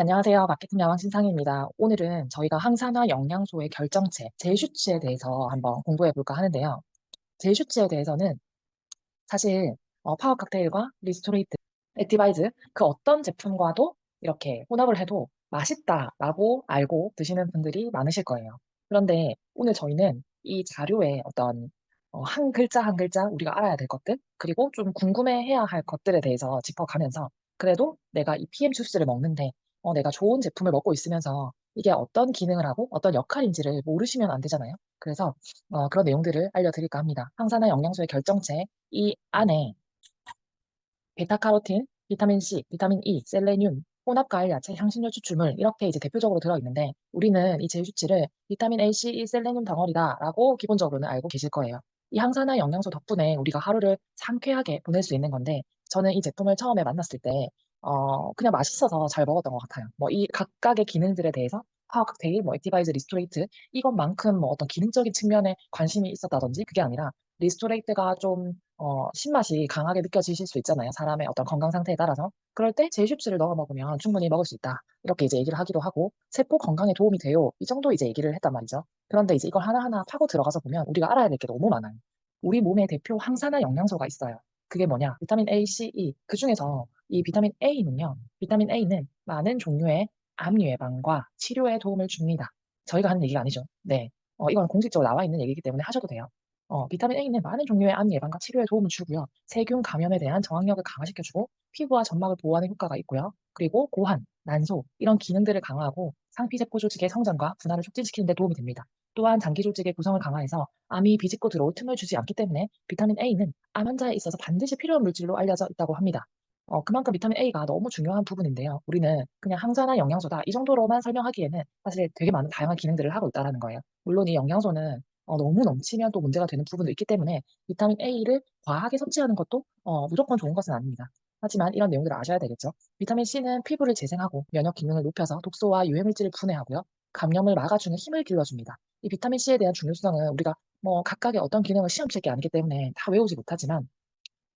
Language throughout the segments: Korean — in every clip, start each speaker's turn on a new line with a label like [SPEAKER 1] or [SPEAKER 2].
[SPEAKER 1] 안녕하세요. 마케팅 야왕 신상입니다. 오늘은 저희가 항산화 영양소의 결정체, 제슈츠에 대해서 한번 공부해 볼까 하는데요. 제슈츠에 대해서는 사실 어, 파워 칵테일과 리스토레이트, 액티바이즈 그 어떤 제품과도 이렇게 혼합을 해도 맛있다라고 알고 드시는 분들이 많으실 거예요. 그런데 오늘 저희는 이 자료의 어떤 어, 한 글자 한 글자 우리가 알아야 될 것들 그리고 좀 궁금해해야 할 것들에 대해서 짚어가면서 그래도 내가 이 PM 주스를 먹는데 어, 내가 좋은 제품을 먹고 있으면서 이게 어떤 기능을 하고 어떤 역할인지를 모르시면 안 되잖아요. 그래서 어, 그런 내용들을 알려드릴까 합니다. 항산화 영양소의 결정체 이 안에 베타카로틴, 비타민 C, 비타민 E, 셀레늄, 혼합 과일, 야채, 향신료 추출물 이렇게 이제 대표적으로 들어 있는데 우리는 이 제휴 수치를 비타민 A, C, E, 셀레늄 덩어리다라고 기본적으로는 알고 계실 거예요. 이 항산화 영양소 덕분에 우리가 하루를 상쾌하게 보낼 수 있는 건데 저는 이 제품을 처음에 만났을 때 어, 그냥 맛있어서 잘 먹었던 것 같아요. 뭐 이 각각의 기능들에 대해서 파워 칵테일, 뭐 액티바이즈, 리스토레이트 이것만큼 뭐 어떤 기능적인 측면에 관심이 있었다든지 그게 아니라 리스토레이트가 좀 어, 신맛이 강하게 느껴지실 수 있잖아요. 사람의 어떤 건강 상태에 따라서. 그럴 때 제슈츠를 넣어 먹으면 충분히 먹을 수 있다. 이렇게 이제 얘기를 하기도 하고 세포 건강에 도움이 돼요. 이 정도 이제 얘기를 했단 말이죠. 그런데 이제 이걸 하나하나 파고 들어가서 보면 우리가 알아야 될 게 너무 많아요. 우리 몸의 대표 항산화 영양소가 있어요. 그게 뭐냐? 비타민 A, C, E. 그 중에서 이 비타민 A는요. 비타민 A는 많은 종류의 암 예방과 치료에 도움을 줍니다. 저희가 하는 얘기가 아니죠. 네. 어, 이건 공식적으로 나와 있는 얘기이기 때문에 하셔도 돼요. 어, 비타민 A는 많은 종류의 암 예방과 치료에 도움을 주고요. 세균 감염에 대한 저항력을 강화시켜주고 피부와 점막을 보호하는 효과가 있고요. 그리고 고환, 난소 이런 기능들을 강화하고 상피세포 조직의 성장과 분할을 촉진시키는 데 도움이 됩니다. 또한 장기 조직의 구성을 강화해서 암이 비집고 들어올 틈을 주지 않기 때문에 비타민 A는 암 환자에 있어서 반드시 필요한 물질로 알려져 있다고 합니다. 어, 그만큼 비타민 A가 너무 중요한 부분인데요. 우리는 그냥 항산화 영양소다 이 정도로만 설명하기에는 사실 되게 많은 다양한 기능들을 하고 있다는 거예요. 물론 이 영양소는 어, 너무 넘치면 또 문제가 되는 부분도 있기 때문에 비타민 A를 과하게 섭취하는 것도 어, 무조건 좋은 것은 아닙니다. 하지만 이런 내용들을 아셔야 되겠죠. 비타민 C는 피부를 재생하고 면역 기능을 높여서 독소와 유해 물질을 분해하고요. 감염을 막아주는 힘을 길러줍니다. 이 비타민 C에 대한 중요성은 우리가 뭐 각각의 어떤 기능을 시험칠 게 아니기 때문에 다 외우지 못하지만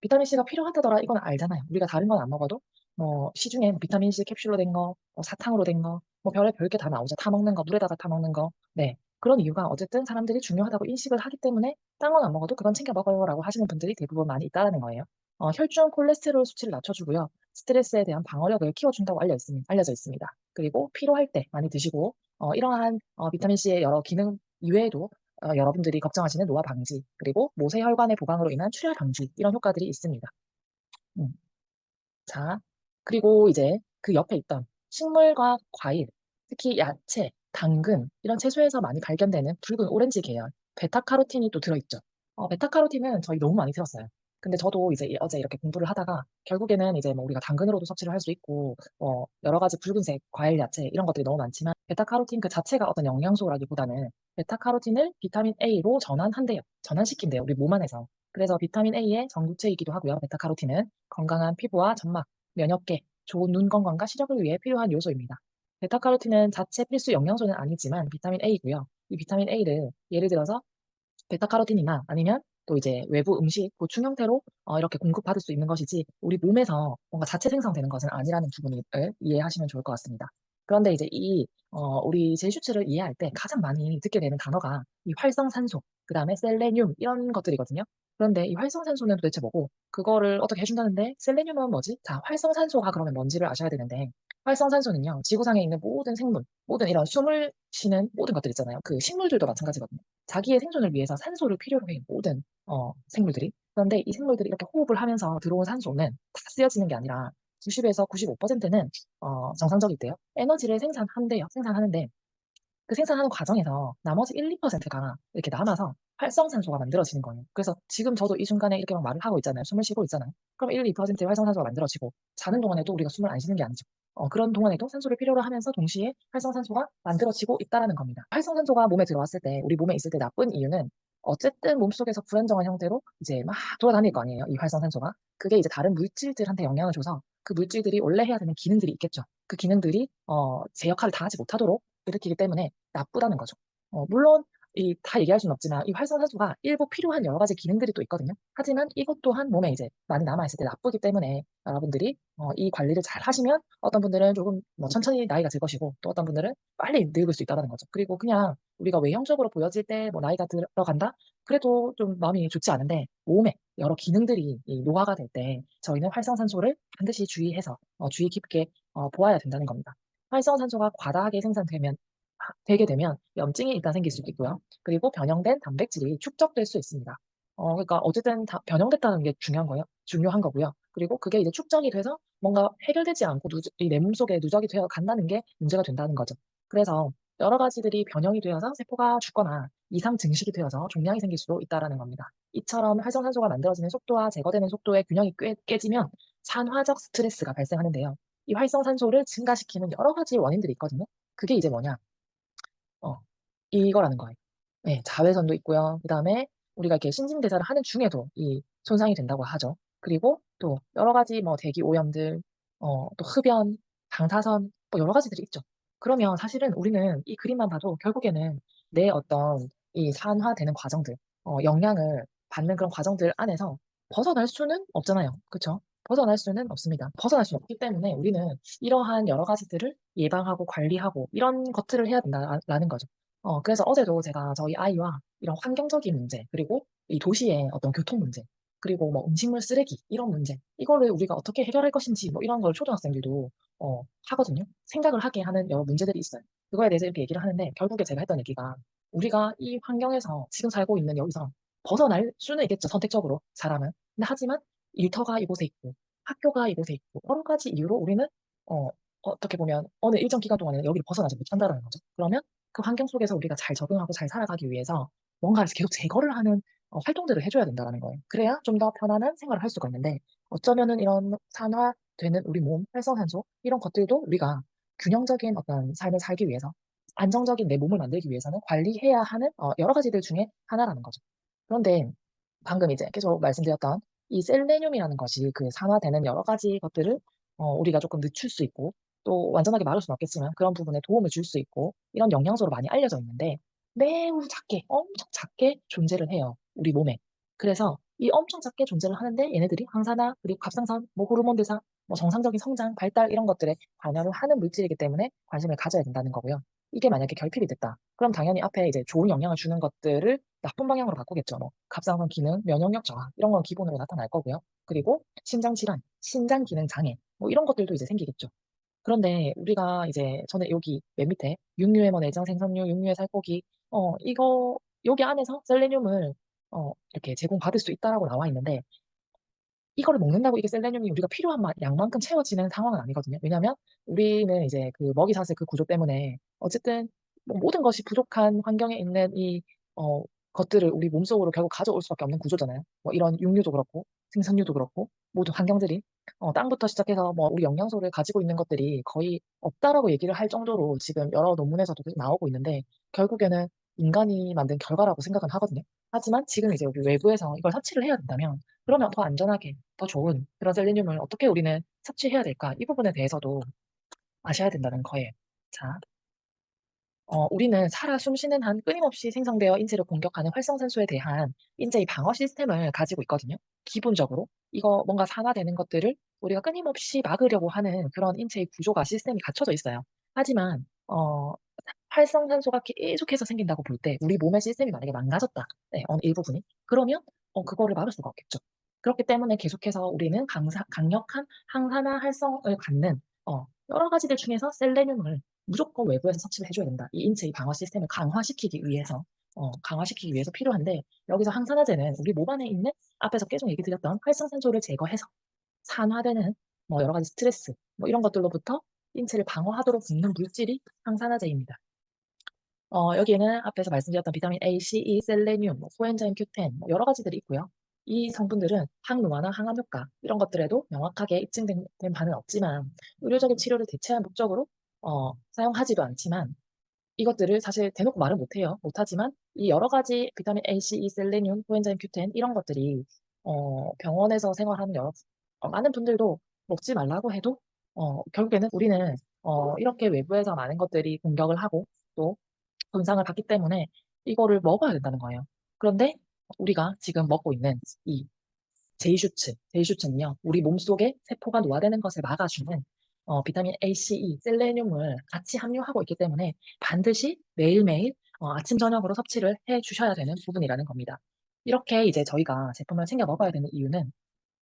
[SPEAKER 1] 비타민 C가 필요하다더라 이건 알잖아요. 우리가 다른 건 안 먹어도 뭐 시중에 뭐 비타민 C 캡슐로 된 거, 뭐 사탕으로 된 거, 뭐 별의 별게 다 나오죠. 타 먹는 거, 물에다가 타 먹는 거. 네. 그런 이유가 어쨌든 사람들이 중요하다고 인식을 하기 때문에 딴 건 안 먹어도 그건 챙겨 먹어요라고 하시는 분들이 대부분 많이 있다라는 거예요. 어, 혈중 콜레스테롤 수치를 낮춰주고요. 스트레스에 대한 방어력을 키워준다고 알려 있습니다. 알려져 있습니다. 그리고 피로할 때 많이 드시고 어, 이러한 어, 비타민 C의 여러 기능 이외에도 어, 여러분들이 걱정하시는 노화 방지 그리고 모세 혈관의 보강으로 인한 출혈 방지 이런 효과들이 있습니다. 음. 자, 그리고 이제 그 옆에 있던 식물과 과일, 특히 야채, 당근 이런 채소에서 많이 발견되는 붉은 오렌지 계열 베타카로틴이 또 들어있죠. 어, 베타카로틴은 저희 너무 많이 들었어요. 근데 저도 이제 어제 이렇게 공부를 하다가 결국에는 이제 뭐 우리가 당근으로도 섭취를 할 수 있고 어, 여러 가지 붉은색 과일, 야채 이런 것들이 너무 많지만 베타카로틴 그 자체가 어떤 영양소라기보다는 베타카로틴을 비타민 A로 전환한대요. 전환시킨대요. 우리 몸 안에서. 그래서 비타민 A의 전구체이기도 하고요. 베타카로틴은 건강한 피부와 점막, 면역계, 좋은 눈 건강과 시력을 위해 필요한 요소입니다. 베타카로틴은 자체 필수 영양소는 아니지만 비타민 A고요. 이 비타민 A를 예를 들어서 베타카로틴이나 아니면 또 이제 외부 음식 보충 형태로 어, 이렇게 공급받을 수 있는 것이지 우리 몸에서 뭔가 자체 생성되는 것은 아니라는 부분을 이해하시면 좋을 것 같습니다. 그런데 이제 이 어, 우리 제슈츠를 이해할 때 가장 많이 듣게 되는 단어가 이 활성산소, 그 다음에 셀레늄 이런 것들이거든요. 그런데 이 활성산소는 도대체 뭐고 그거를 어떻게 해 준다는데 셀레늄은 뭐지? 자, 활성산소가 그러면 뭔지를 아셔야 되는데 활성산소는요 지구상에 있는 모든 생물, 모든 이런 숨을 쉬는 모든 것들 있잖아요. 그 식물들도 마찬가지거든요. 자기의 생존을 위해서 산소를 필요로 해요. 모든 어, 생물들이. 그런데 이 생물들이 이렇게 호흡을 하면서 들어온 산소는 다 쓰여지는 게 아니라 90에서 95%는 어, 정상적이대요. 에너지를 생산한대요. 생산하는데 그 생산하는 과정에서 나머지 1, 2%가 이렇게 남아서 활성산소가 만들어지는 거예요. 그래서 지금 저도 이 순간에 이렇게 막 말을 하고 있잖아요. 숨을 쉬고 있잖아요. 그럼 1, 2%의 활성산소가 만들어지고 자는 동안에도 우리가 숨을 안 쉬는 게 아니죠. 어, 그런 동안에도 산소를 필요로 하면서 동시에 활성산소가 만들어지고 있다라는 겁니다. 활성산소가 몸에 들어왔을 때 우리 몸에 있을 때 나쁜 이유는 어쨌든 몸속에서 불안정한 형태로 이제 막 돌아다닐 거 아니에요. 이 활성산소가. 그게 이제 다른 물질들한테 영향을 줘서 그 물질들이 원래 해야 되는 기능들이 있겠죠. 그 기능들이 어, 제 역할을 다 하지 못하도록 일으키기 때문에 나쁘다는 거죠. 어, 물론 이 다 얘기할 수는 없지만 이 활성산소가 일부 필요한 여러 가지 기능들이 또 있거든요. 하지만 이것 또한 몸에 이제 많이 남아 있을 때 나쁘기 때문에 여러분들이 어 이 관리를 잘 하시면 어떤 분들은 조금 뭐 천천히 나이가 들 것이고 또 어떤 분들은 빨리 늙을 수 있다라는 거죠. 그리고 그냥 우리가 외형적으로 보여질 때 뭐 나이가 들어간다? 그래도 좀 마음이 좋지 않은데 몸에 여러 기능들이 이 노화가 될 때 저희는 활성산소를 반드시 주의해서 어 주의 깊게 어 보아야 된다는 겁니다. 활성산소가 과다하게 생산되면 하 되게 되면 염증이 일단 생길 수도 있고요. 그리고 변형된 단백질이 축적될 수 있습니다. 어 그러니까 어쨌든 다 변형됐다는 게 중요한 거예요. 중요한 거고요. 그리고 그게 이제 축적이 돼서 뭔가 해결되지 않고 누적 이내 몸속에 누적이 되어 간다는 게 문제가 된다는 거죠. 그래서 여러 가지들이 변형이 되어서 세포가 죽거나 이상 증식이 되어서 종양이 생길 수도 있다라는 겁니다. 이처럼 활성산소가 만들어지는 속도와 제거되는 속도의 균형이 꿰 깨지면 산화적 스트레스가 발생하는데요. 이 활성산소를 증가시키는 여러 가지 원인들이 있거든요. 그게 이제 뭐냐? 어 이거라는 거예요. 예. 자외선도 있고요. 그 다음에 우리가 이렇게 신진대사를 하는 중에도 이 손상이 된다고 하죠. 그리고 또 여러 가지 뭐 대기 오염들 어 또 흡연, 방사선 뭐 여러 가지들이 있죠. 그러면 사실은 우리는 이 그림만 봐도 결국에는 내 어떤 이 산화되는 과정들 어 영향을 받는 그런 과정들 안에서 벗어날 수는 없잖아요. 그쵸? 벗어날 수는 없습니다. 벗어날 수는 없기 때문에 우리는 이러한 여러 가지들을 예방하고 관리하고 이런 것들을 해야 된다 라는 거죠. 어 그래서 어제도 제가 저희 아이와 이런 환경적인 문제 그리고 이 도시의 어떤 교통 문제 그리고 뭐 음식물 쓰레기 이런 문제 이거를 우리가 어떻게 해결할 것인지 뭐 이런 걸 초등학생들도 어 하거든요. 생각을 하게 하는 여러 문제들이 있어요. 그거에 대해서 이렇게 얘기를 하는데 결국에 제가 했던 얘기가 우리가 이 환경에서 지금 살고 있는 여기서 벗어날 수는 있겠죠, 선택적으로 사람은. 근데 하지만 일터가 이곳에 있고 학교가 이곳에 있고 여러 가지 이유로 우리는 어 어떻게 보면 어느 일정 기간 동안에는 여기를 벗어나지 못한다라는 거죠. 그러면 그 환경 속에서 우리가 잘 적응하고 잘 살아가기 위해서 뭔가를 계속 제거를 하는 어 활동들을 해 줘야 된다라는 거예요. 그래야 좀 더 편안한 생활을 할 수가 있는데 어쩌면은 이런 산화되는 우리 몸, 활성산소 이런 것들도 우리가 균형적인 어떤 삶을 살기 위해서 안정적인 내 몸을 만들기 위해서는 관리해야 하는 어 여러 가지들 중에 하나라는 거죠. 그런데 방금 이제 계속 말씀드렸던 이 셀레늄이라는 것이 그 산화되는 여러 가지 것들을 어 우리가 쪼끔 늦출 수 있고 또 완전하게 막을 수는 없겠지만 그런 부분에 도움을 줄 수 있고 이런 영양소로 많이 알려져 있는데 매우 작게 엄청 작게 존재를 해요, 우리 몸에. 그래서 이 엄청 작게 존재를 하는데 얘네들이 항산화 그리고 갑상선, 뭐 호르몬 대사, 뭐 정상적인 성장, 발달 이런 것들에 관여를 하는 물질이기 때문에 관심을 가져야 된다는 거고요. 이게 만약에 결핍이 됐다. 그럼 당연히 앞에 이제 좋은 영향을 주는 것들을 나쁜 방향으로 바꾸겠죠. 뭐 갑상선 기능, 면역력 저하 이런 건 기본으로 나타날 거고요. 그리고 심장 질환, 신장 기능 장애 뭐 이런 것들도 이제 생기겠죠. 그런데 우리가 이제 저는 여기 맨 밑에 육류의 뭐 내장 생선류, 육류의 살코기 어 이거 여기 안에서 셀레늄을 어 이렇게 제공받을 수 있다라고 나와 있는데 이거를 먹는다고 이게 셀레늄이 우리가 필요한 만 양만큼 채워지는 상황은 아니거든요. 왜냐하면 우리는 이제 그 먹이 사슬 그 구조 때문에 어쨌든 뭐 모든 것이 부족한 환경에 있는 이 어 것들을 우리 몸속으로 결국 가져올 수밖에 없는 구조잖아요. 뭐 이런 육류도 그렇고 생선류도 그렇고 모든 환경들이 어 땅부터 시작해서 뭐 우리 영양소를 가지고 있는 것들이 거의 없다라고 얘기를 할 정도로 지금 여러 논문에서도 나오고 있는데 결국에는 인간이 만든 결과라고 생각은 하거든요. 하지만 지금 이제 우리 외부에서 이걸 섭취를 해야 된다면 그러면 더 안전하게 더 좋은 그런 셀레늄을 어떻게 우리는 섭취해야 될까? 이 부분에 대해서도 아셔야 된다는 거예요. 자. 어 우리는 살아 숨쉬는 한 끊임없이 생성되어 인체를 공격하는 활성산소에 대한 인체의 방어 시스템을 가지고 있거든요. 기본적으로. 이거 뭔가 산화되는 것들을 우리가 끊임없이 막으려고 하는 그런 인체의 구조가 시스템이 갖춰져 있어요. 하지만 어 활성산소가 계속해서 생긴다고 볼 때 우리 몸의 시스템이 만약에 망가졌다. 네 어느 일부분이. 그러면 어 그거를 막을 수가 없겠죠. 그렇기 때문에 계속해서 우리는 강사 강력한 항산화 활성을 갖는 어 여러 가지들 중에서 셀레늄을 무조건 외부에서 섭취를 해 줘야 된다. 이 인체의 방어 시스템을 강화시키기 위해서 어 강화시키기 위해서 필요한데 여기서 항산화제는 우리 몸 안에 있는 앞에서 계속 얘기 드렸던 활성산소를 제거해서 산화되는 뭐 여러 가지 스트레스 뭐 이런 것들로부터 인체를 방어하도록 돕는 물질이 항산화제입니다. 어 여기에는 앞에서 말씀드렸던 비타민 A, C, E, 셀레늄, 뭐 코엔자임 Q10 뭐 여러 가지들이 있고요. 이 성분들은 항노화나 항암 효과 이런 것들에도 명확하게 입증된 된 바는 없지만 의료적인 치료를 대체할 목적으로 어 사용하지도 않지만 이것들을 사실 대놓고 말은 못 해요. 못 하지만 이 여러 가지 비타민 A, C, E, 셀레늄, 코엔자임 Q10 이런 것들이 어 병원에서 생활하는 여러 어 많은 분들도 먹지 말라고 해도 어 결국에는 우리는 어 이렇게 외부에서 많은 것들이 공격을 하고 또 손상을 받기 때문에 이거를 먹어야 된다는 거예요. 그런데 우리가 지금 먹고 있는 이 제이슈츠, 제이슈츠는요, 우리 몸속에 세포가 노화되는 것을 막아주는 어, 비타민 A, C, E, 셀레늄을 같이 함유하고 있기 때문에 반드시 매일매일 어, 아침, 저녁으로 섭취를 해 주셔야 되는 부분이라는 겁니다. 이렇게 이제 저희가 제품을 챙겨 먹어야 되는 이유는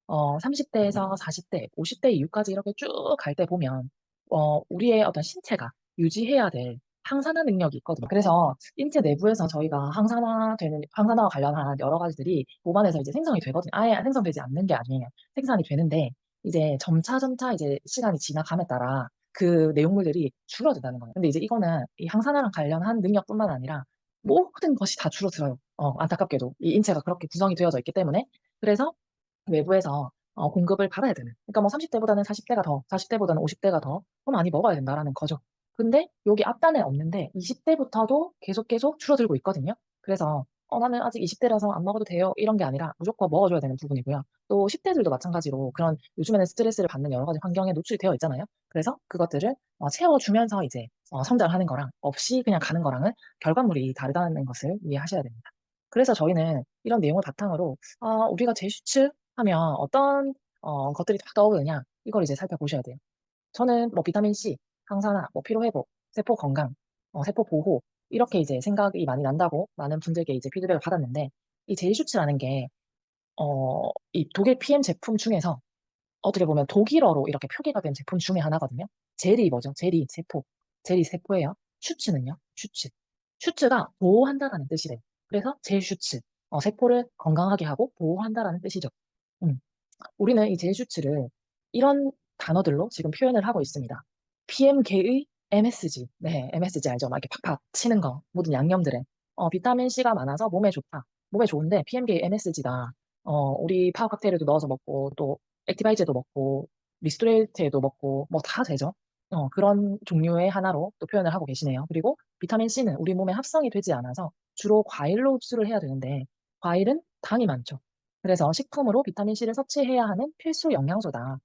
[SPEAKER 1] 어, 30대에서 40대, 50대 이후까지 이렇게 쭉 갈 때 보면 어, 우리의 어떤 신체가 유지해야 될 항산화 능력이 있거든요. 그래서 인체 내부에서 저희가 항산화되는 항산화와 관련한 여러 가지들이 몸 안에서 이제 생성이 되거든요. 아예 생성되지 않는 게 아니에요. 생산이 되는데 이제 점차 점차 이제 시간이 지나감에 따라 그 내용물들이 줄어든다는 거예요. 근데 이제 이거는 이 항산화랑 관련한 능력뿐만 아니라 모든 것이 다 줄어들어요. 어, 안타깝게도 이 인체가 그렇게 구성이 되어져 있기 때문에 그래서 외부에서 어, 공급을 받아야 되는. 그러니까 뭐 30대보다는 40대가 더, 40대보다는 50대가 더, 더 많이 먹어야 된다라는 거죠. 근데 여기 앞단에 없는데 20대부터도 계속 계속 줄어들고 있거든요. 그래서 어, 나는 아직 20대라서 안 먹어도 돼요. 이런 게 아니라 무조건 먹어줘야 되는 부분이고요. 또 10대들도 마찬가지로 그런 요즘에는 스트레스를 받는 여러 가지 환경에 노출이 되어 있잖아요. 그래서 그것들을 어, 채워주면서 이제 어, 성장하는 거랑 없이 그냥 가는 거랑은 결과물이 다르다는 것을 이해하셔야 됩니다. 그래서 저희는 이런 내용을 바탕으로 아, 우리가 제슈츠 하면 어떤 어, 것들이 딱 떠오르느냐 이걸 이제 살펴보셔야 돼요. 저는 뭐 비타민 C, 항산화, 뭐 피로 회복, 세포 건강, 어, 세포 보호 이렇게 이제 생각이 많이 난다고 많은 분들께 이제 피드백을 받았는데 이 제이 슈츠라는 게 어, 이 독일 PM 제품 중에서 어떻게 보면 독일어로 이렇게 표기가 된 제품 중에 하나거든요. 젤이 뭐죠? 젤이 세포. 젤이 세포예요. 슈츠는요? 슈츠. 슈츠가 보호한다라는 뜻이래요. 그래서 젤 슈츠. 어, 세포를 건강하게 하고 보호한다라는 뜻이죠. 음. 우리는 이 젤 슈츠를 이런 단어들로 지금 표현을 하고 있습니다. PMK의 MSG. 네, MSG 알죠? 막 이렇게 팍팍 치는 거. 모든 양념들에. 어, 비타민 C가 많아서 몸에 좋다. 몸에 좋은데 PMK MSG다. 어, 우리 파워 칵테일에도 넣어서 먹고 또 액티바이제도 먹고 리스토레이트에도 먹고 뭐 다 되죠. 어, 그런 종류의 하나로 또 표현을 하고 계시네요. 그리고 비타민 C는 우리 몸에 합성이 되지 않아서 주로 과일로 흡수를 해야 되는데 과일은 당이 많죠. 그래서 식품으로 비타민 C를 섭취해야 하는 필수 영양소다.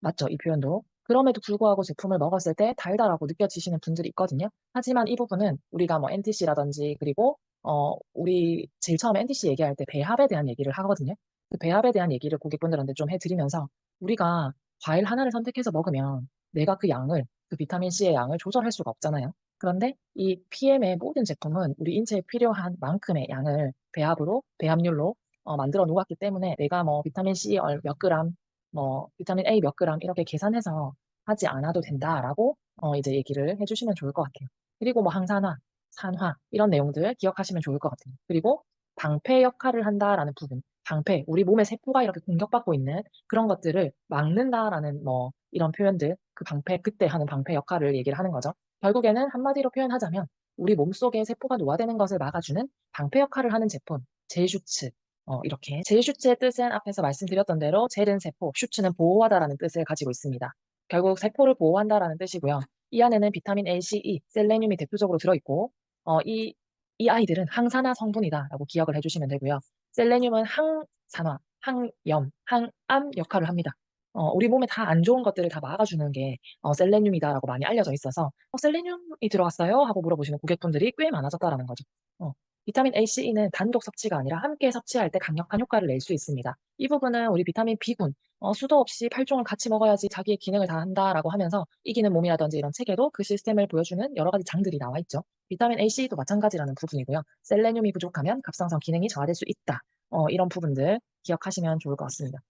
[SPEAKER 1] 맞죠? 이 표현도. 그럼에도 불구하고 제품을 먹었을 때 달달하고 느껴지시는 분들이 있거든요. 하지만 이 부분은 우리가 뭐 NTC라든지 그리고 어 우리 제일 처음에 NTC 얘기할 때 배합에 대한 얘기를 하거든요. 그 배합에 대한 얘기를 고객분들한테 좀 해드리면서 우리가 과일 하나를 선택해서 먹으면 내가 그 양을 그 비타민 C의 양을 조절할 수가 없잖아요. 그런데 이 PM의 모든 제품은 우리 인체에 필요한 만큼의 양을 배합으로 배합률로 어, 만들어 놓았기 때문에 내가 뭐 비타민 C 얼- 몇 그램 뭐 비타민 A 몇 그램 이렇게 계산해서 하지 않아도 된다라고 어, 이제 얘기를 해주시면 좋을 것 같아요. 그리고 뭐 항산화, 산화 이런 내용들 기억하시면 좋을 것 같아요. 그리고 방패 역할을 한다라는 부분, 방패, 우리 몸의 세포가 이렇게 공격받고 있는 그런 것들을 막는다라는 뭐 이런 표현들, 그 방패 그때 하는 방패 역할을 얘기를 하는 거죠. 결국에는 한마디로 표현하자면 우리 몸속에 세포가 노화되는 것을 막아주는 방패 역할을 하는 제품, 제슈츠, 어, 이렇게 젤 슈츠의 뜻은 앞에서 말씀드렸던 대로 젤은 세포, 슈츠는 보호하다라는 뜻을 가지고 있습니다. 결국 세포를 보호한다라는 뜻이고요. 이 안에는 비타민 A, C, E, 셀레늄이 대표적으로 들어있고 어, 이, 이 아이들은 항산화 성분이다라고 기억을 해주시면 되고요. 셀레늄은 항산화, 항염, 항암 역할을 합니다. 어, 우리 몸에 다 안 좋은 것들을 다 막아주는 게 어, 셀레늄이다라고 많이 알려져 있어서 어, 셀레늄이 들어갔어요? 하고 물어보시는 고객분들이 꽤 많아졌다라는 거죠. 어, 비타민 A, C는 단독 섭취가 아니라 함께 섭취할 때 강력한 효과를 낼 수 있습니다. 이 부분은 우리 비타민 B군, 어, 수도 없이 8종을 같이 먹어야지 자기의 기능을 다 한다라고 하면서 이기는 몸이라든지 이런 책에도 그 시스템을 보여주는 여러 가지 장들이 나와 있죠. 비타민 A, C도 마찬가지라는 부분이고요. 셀레늄이 부족하면 갑상선 기능이 저하될 수 있다. 어, 이런 부분들 기억하시면 좋을 것 같습니다.